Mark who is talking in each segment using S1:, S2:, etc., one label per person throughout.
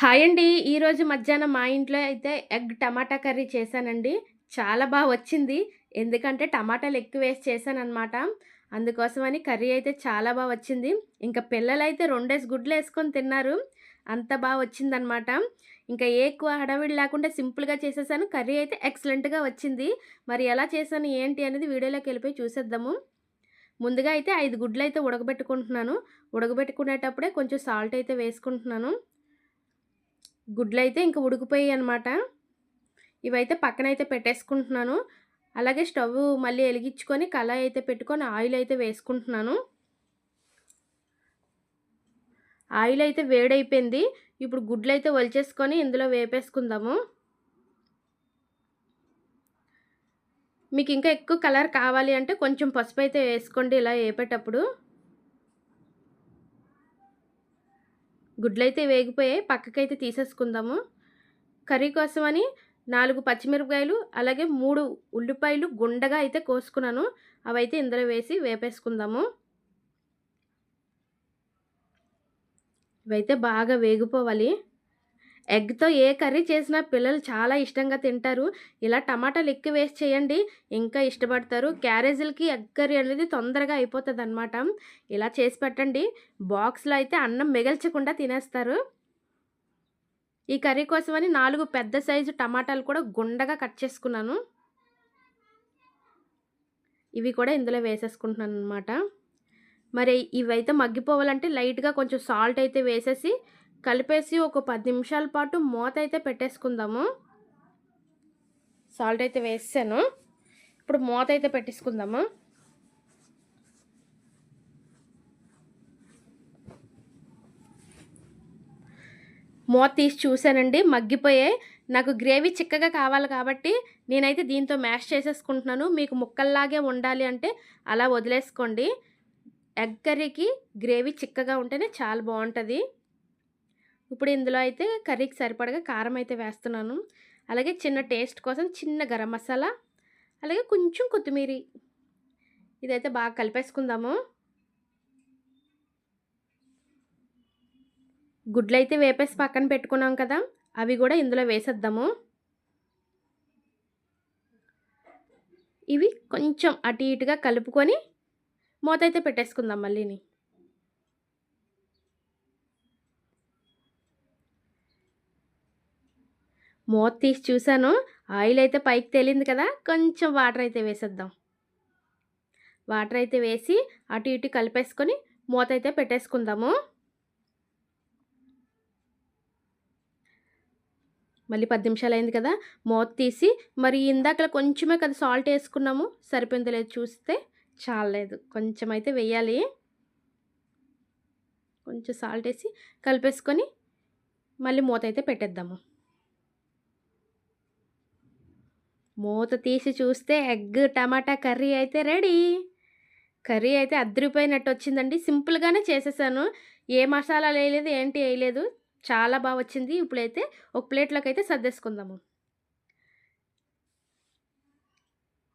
S1: Hi అండి. ఈరోజు మధ్యాహ్నం మా ఇంట్లో అయితే ఎగ్ టమాటా కర్రీ చేశానండి. చాలా బాగా వచ్చింది. ఎందుకంటే టమాటాలు ఎక్కువ వేసి చేశానమాట అందుకోసమని కర్రీ అయితే చాలా బాగా వచ్చింది. ఇంకా పిల్లలైతే రెండేసి గుడ్లు వేసుకొని తిన్నారు. అంత బాగా వచ్చిందనమాట. ఇంకా ఏ ఎక్కువ హడావిడి లేకుండా సింపుల్‌గా చేసేసాను. కర్రీ అయితే ఎక్సలెంట్‌గా వచ్చింది. మరి ఎలా చేశాను ఏంటి అనేది వీడియోలోకి వెళ్ళిపోయి చూసేద్దాము. ముందుగా అయితే ఐదు గుడ్లు అయితే ఉడకబెట్టుకుంటున్నాను. ఉడకబెట్టుకునేటప్పుడే కొంచెం సాల్ట్ అయితే వేసుకుంటున్నాను. గుడ్లు అయితే ఇంకా ఉడికిపోయాయి అనమాట ఇవైతే పక్కనైతే పెట్టేసుకుంటున్నాను. అలాగే స్టవ్ మళ్ళీ వెలిగించుకొని కళాయి అయితే పెట్టుకొని ఆయిల్ అయితే వేసుకుంటున్నాను. ఆయిల్ అయితే వేడైపోయింది. ఇప్పుడు గుడ్లు అయితే వలిచేసుకొని ఇందులో వేపేసుకుందాము. మీకు ఇంకా ఎక్కువ కలర్ కావాలి అంటే కొంచెం పసుపు అయితే వేసుకోండి ఇలా వేపేటప్పుడు. గుడ్లైతే వేగిపోయాయి పక్కకైతే తీసేసుకుందాము. కర్రీ కోసమని నాలుగు పచ్చిమిరపకాయలు అలాగే మూడు ఉల్లిపాయలు గుండగా అయితే కోసుకున్నాను. అవైతే ఇందులో వేసి వేపేసుకుందాము. ఇవైతే బాగా వేగిపోవాలి. ఎగ్తో ఏ కర్రీ చేసినా పిల్లలు చాలా ఇష్టంగా తింటారు. ఇలా టమాటాలు ఎక్కువ వేసి చేయండి ఇంకా ఇష్టపడతారు. క్యారేజీలకి ఎగ్ కర్రీ అనేది తొందరగా అయిపోతుంది అనమాట ఇలా చేసి పెట్టండి. బాక్స్లో అయితే అన్నం మిగల్చకుండా తినేస్తారు. ఈ కర్రీ కోసమని నాలుగు పెద్ద సైజు టమాటాలు కూడా గుండగా కట్ చేసుకున్నాను. ఇవి కూడా ఇందులో వేసేసుకుంటున్నాను అనమాట మరి ఇవైతే మగ్గిపోవాలంటే లైట్గా కొంచెం సాల్ట్ అయితే వేసేసి కలిపేసి ఒక పది నిమిషాల పాటు మూత అయితే పెట్టేసుకుందాము. సాల్ట్ అయితే వేసాను. ఇప్పుడు మూత అయితే పెట్టేసుకుందాము. మూత తీసి చూశానండి మగ్గిపోయాయి నాకు గ్రేవీ చిక్కగా కావాలి కాబట్టి నేనైతే దీంతో మ్యాష్ చేసేసుకుంటున్నాను. మీకు ముక్కల్లాగే ఉండాలి అంటే అలా వదిలేసుకోండి. ఎగ్ కర్రీకి గ్రేవీ చిక్కగా ఉంటేనే చాలా బాగుంటుంది. ఇప్పుడు ఇందులో అయితే కర్రీకి సరిపడగా కారం అయితే వేస్తున్నాను. అలాగే చిన్న టేస్ట్ కోసం చిన్న గరం మసాలా అలాగే కొంచెం కొత్తిమీర. ఇదైతే బాగా కలిపేసుకుందాము. గుడ్లు అయితే వేపేసి పక్కన పెట్టుకున్నాం కదా అవి కూడా ఇందులో వేసేద్దాము. ఇవి కొంచెం అటు ఇటుగా కలుపుకొని మూత అయితే పెట్టేసుకుందాం మళ్ళీని. మూత తీసి చూశాను. ఆయిల్ అయితే పైకి తేలింది కదా కొంచెం వాటర్ అయితే వేసేద్దాం. వాటర్ అయితే వేసి అటు ఇటు కలిపేసుకొని మూత అయితే పెట్టేసుకుందాము. మళ్ళీ పది నిమిషాలు అయింది కదా మూత తీసి మరి ఇందాక కొంచెమే కదా సాల్ట్ వేసుకున్నాము సరిపోయింది లేదు చూస్తే చాలలేదు. కొంచెం అయితే వేయాలి. కొంచెం సాల్ట్ వేసి కలిపేసుకొని మళ్ళీ మూత అయితే పెట్టేద్దాము. మూత తీసి చూస్తే ఎగ్ టమాటా కర్రీ అయితే రెడీ. కర్రీ అయితే అద్దరిపోయినట్టు వచ్చిందండి సింపుల్గానే చేసేసాను. ఏ మసాలా వేయలేదు ఏంటి వేయలేదు. చాలా బాగా వచ్చింది. ఇప్పుడైతే ఒక ప్లేట్లోకి అయితే సర్దేసుకుందాము.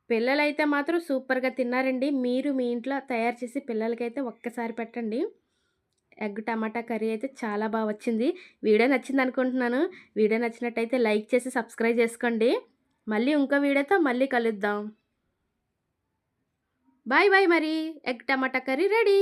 S1: పిల్లలైతే మాత్రం సూపర్గా తిన్నారండి. మీరు మీ ఇంట్లో తయారు చేసి పిల్లలకైతే ఒక్కసారి పెట్టండి. ఎగ్ టమాటా కర్రీ అయితే చాలా బాగా వచ్చింది. వీడియో నచ్చింది అనుకుంటున్నాను వీడియో నచ్చినట్టయితే లైక్ చేసి సబ్స్క్రైబ్ చేసుకోండి. మళ్ళీ ఇంకో వీడియోతో మళ్ళీ కలుద్దాం. బాయ్ బాయ్ మరి. Egg tomato curry ready.